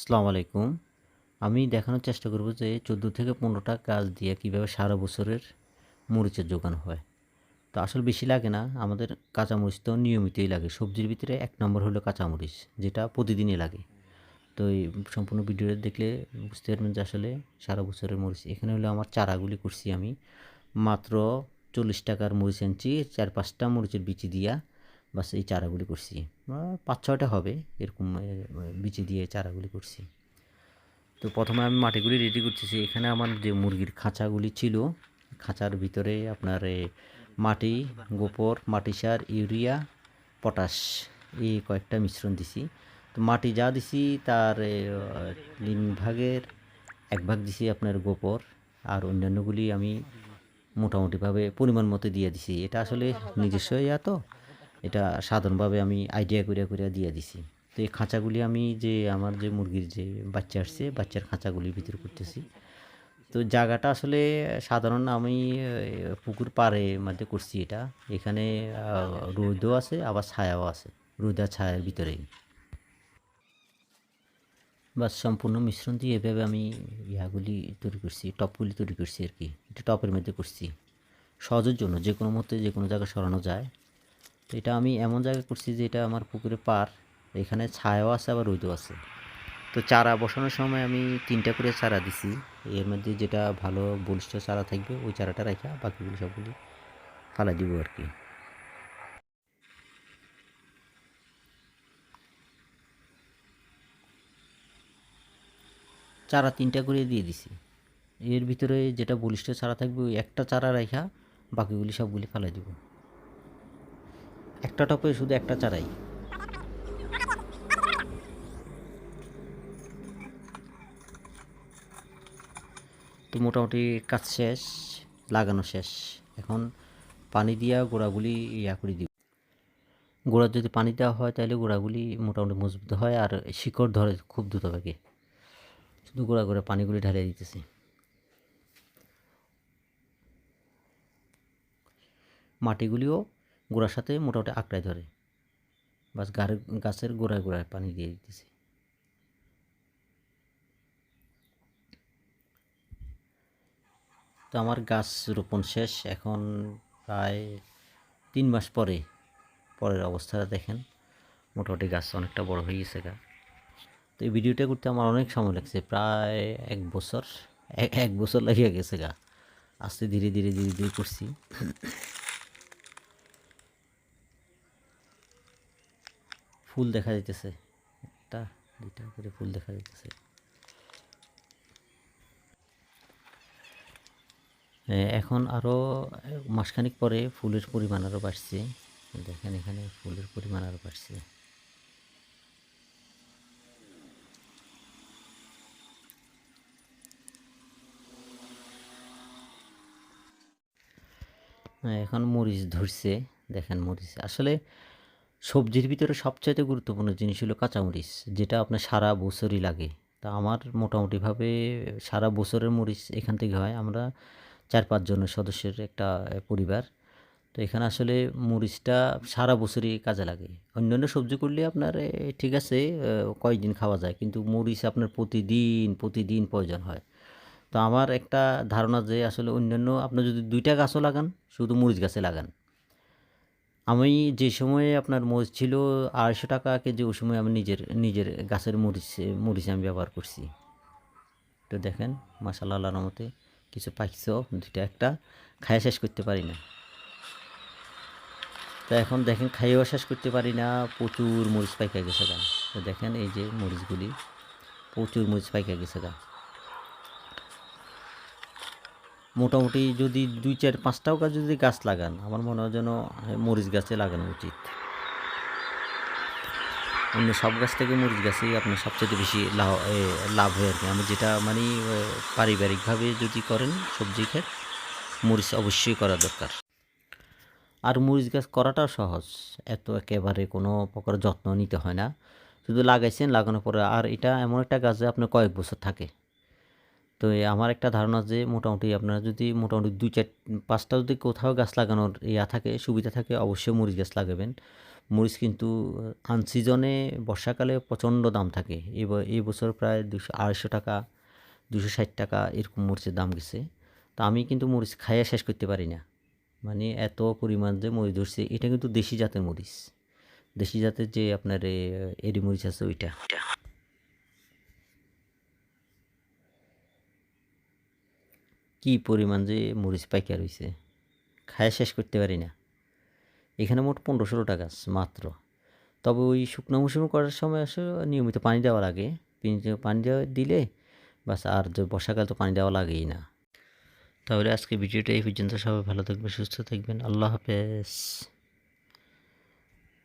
আসসালামু আলাইকুম। আমি দেখানোর চেষ্টা করব যে চোদ্দ থেকে পনেরোটা কাজ দিয়ে কীভাবে সারা বছরের মরিচের যোগান হয়। তো আসলে বেশি লাগে না, আমাদের কাঁচামরিচ তো নিয়মিতই লাগে। সবজির ভিতরে এক নম্বর হলো কাঁচামরিচ, যেটা প্রতিদিনই লাগে। তো এই সম্পূর্ণ ভিডিওটা দেখলে বুঝতে পারবেন যে আসলে সারা বছরের মরিচ। এখানে হলো আমার চারাগুলি করছি আমি। মাত্র চল্লিশ টাকার মরিচ আনছি, চার পাঁচটা মরিচের বিচি দিয়া। বাস এই চারাগুলি করছি। পাঁচ ছয়টা হবে, এরকম বিচি দিয়ে চারাগুলি করছি। তো প্রথমে আমি মাটিগুলি রেডি করতেছি। এখানে আমার যে মুরগির খাঁচাগুলি ছিল, খাঁচার ভিতরে আপনার মাটি, গোবর, মাটি সার, ইউরিয়া, পটাশ, এই কয়েকটা মিশ্রণ দিছি। তো মাটি যা দিছি তার তিন ভাগের এক ভাগ দিছি আপনার গোবর, আর অন্যান্যগুলি আমি মোটামুটিভাবে পরিমাণ মতো দিয়ে দিছি। এটা আসলে নিজস্ব ইয়া তো এটা সাধারণভাবে আমি আইডিয়া করে করে দিয়ে দিছি। তো এই খাঁচাগুলি আমি যে আমার যে মুরগির যে বাচ্চা আসছে, বাচ্চার খাঁচাগুলির ভিতর করতেছি। তো জায়গাটা আসলে সাধারণ আমি পুকুর পাড়ে মধ্যে করছি এটা। এখানে রোদও আছে, আবার ছায়াও আছে। রোদ ছায়ার ভিতরেই। বা সম্পূর্ণ মিশ্রণ দিয়ে এভাবে আমি ইহাগুলি তৈরি করছি, টপগুলি তৈরি করছি আর কি। এটা টপের মধ্যে করছি। সহজের জন্য যে কোনো মতে যে কোনো জায়গায় সরানো যায়। তো এটা আমি এমন জায়গায় করছি যে এটা আমার পুকুরে পার। এখানে ছায়াও আছে, আবার রোদও আছে। তো চারা বসানোর সময় আমি তিনটা করে চারা দিছি। এর মধ্যে যেটা ভালো বলিষ্ঠ চারা থাকবে, ওই চারাটা রাখা বাকিগুলো সবগুলি ফালা দিব আর কি। চারা তিনটা করে দিয়ে দিছি। এর ভিতরে যেটা বলিষ্ঠ চারা থাকবে, ওই একটা চারা রাখা বাকিগুলি সবগুলি ফালাই দিব। একটা টপে শুধু একটা চারাই। তো মোটামুটি কাজ শেষ, লাগানো শেষ। এখন পানি দিয়া গোড়াগুলি ইয়া করে দিব। গোড়া যদি পানি দেওয়া হয় তাহলে গোড়াগুলি মোটামুটি মজবুত হয় আর শিকড় ধরে খুব দ্রুতভাবে শুধু গোড়া গোড়া পানিগুলি ঢালিয়ে দিতেছি। মাটিগুলিও গোড়ার সাথে মোটামুটি আঁকড়ায় ধরে। বাস গাছের গোড়ায় গোড়ায় পানি দিয়ে দিতেছি। তো আমার গাছ রোপণ শেষ। এখন প্রায় তিন মাস পরে, পরের অবস্থাটা দেখেন। মোটামুটি গাছ অনেকটা বড় হয়ে গেছে গা। তো এই ভিডিওটা করতে আমার অনেক সময় লাগছে। প্রায় এক বছর এক বছর লাগিয়ে গেছে গা। আস্তে ধীরে ধীরে ধীরে ধীরে করছি। ফুল দেখা যাইতেছে। একটা, দুইটা করে ফুল দেখা যাইতেছে। এখন আরও মাসখানিক পরে ফুলের পরিমাণ আরও বাড়ছে। দেখেন এখানে ফুলের পরিমাণ আরও বাড়ছে। এখন মরিচ ধরছে। দেখেন মরিচ। আসলে সবজির ভিতরে সবচাইতে গুরুত্বপূর্ণ জিনিস হলো কাঁচামরিচ, যেটা আপনার সারা বছরই লাগে। তা আমার মোটামুটিভাবে সারা বছরের মরিচ এখান থেকে হয়। আমরা চার পাঁচজনের সদস্যের একটা পরিবার। তো এখানে আসলে মরিচটা সারা বছরই কাজে লাগে। অন্যান্য সবজি করলে আপনার ঠিক আছে কয়েকদিন খাওয়া যায়, কিন্তু মরিচ আপনার প্রতিদিন প্রতিদিন প্রয়োজন হয়। তো আমার একটা ধারণা যে আসলে অন্যান্য আপনার যদি দুইটা গাছও লাগান, শুধু মরিচ গাছে লাগান। আমি যে সময়ে আপনার মরিচ ছিল আড়াইশো টাকা কেজি, ওই সময় আমি নিজের নিজের গাছের মরিচ মরিচ আমি ব্যবহার করছি। তো দেখেন মাসাল্লাহ আল্লাহর রহমতে কিছু পাইছো দুইটা একটা খাইয়া শেষ করতে পারি না। তো এখন দেখেন, খাইয়েও শেষ করতে পারি না, প্রচুর মরিচ পাইকা গেছে গা। তো দেখেন, এই যে মরিচগুলি, প্রচুর মরিচ পাইকা গেছে গা। মোটামুটি যদি দুই চার পাঁচটাও গাছ যদি গাছ লাগান, আমার মনে হয় যেন মরিচ গাছে লাগানো উচিত। অন্য সব গাছ থেকে মরিচ গাছেই আপনার সবচেয়ে বেশি লাভ লাভ হয় আর কি। আমি যেটা মানে পারিবারিকভাবে যদি করেন সবজি ক্ষেত, মরিচ অবশ্যই করা দরকার। আর মরিচ গাছ করাটাও সহজ, এত একেবারে কোনো প্রকার যত্ন নিতে হয় না। শুধু লাগাইছেন, লাগানোর পরে আর এটা এমন একটা গাছ যে আপনার কয়েক বছর থাকে। তো আমার একটা ধারণা যে মোটামুটি আপনারা যদি মোটামুটি দুই চার, পাঁচটা যদি কোথাও গাছ লাগানোর ইয়া থাকে, সুবিধা থাকে, অবশ্যই মরিচ গাছ লাগাবেন। মরিচ কিন্তু আনসিজনে বর্ষাকালে প্রচণ্ড দাম থাকে। এই বছর প্রায় দুশো আড়াইশো টাকা দুশো ষাট টাকা এরকম মরিচের দাম গেছে। তো আমি কিন্তু মরিচ খাইয়া শেষ করতে পারি না। মানে এত পরিমাণ যে মরিচ ধরছে, এটা কিন্তু দেশি জাতের মরিচ। দেশি জাতের যে আপনার এরি মরিচ আছে, ওইটা। কি পরিমাণ যে মরিচ পাইকা রয়েছে খায় শেষ করতে পারি না। এখানে মোট পনেরো টাকা মাত্র। তবে ওই শুকনো মৌসুম করার সময় আসলে নিয়মিত পানি দেওয়া লাগে। পানি দেওয়া দিলে বাস আর বর্ষাকাল তো পানি দেওয়া লাগেই না। তাহলে আজকে ভিডিওটা এই পর্যন্ত। সবাই ভালো থাকবে সুস্থ থাকবেন। আল্লাহ হাফেজ।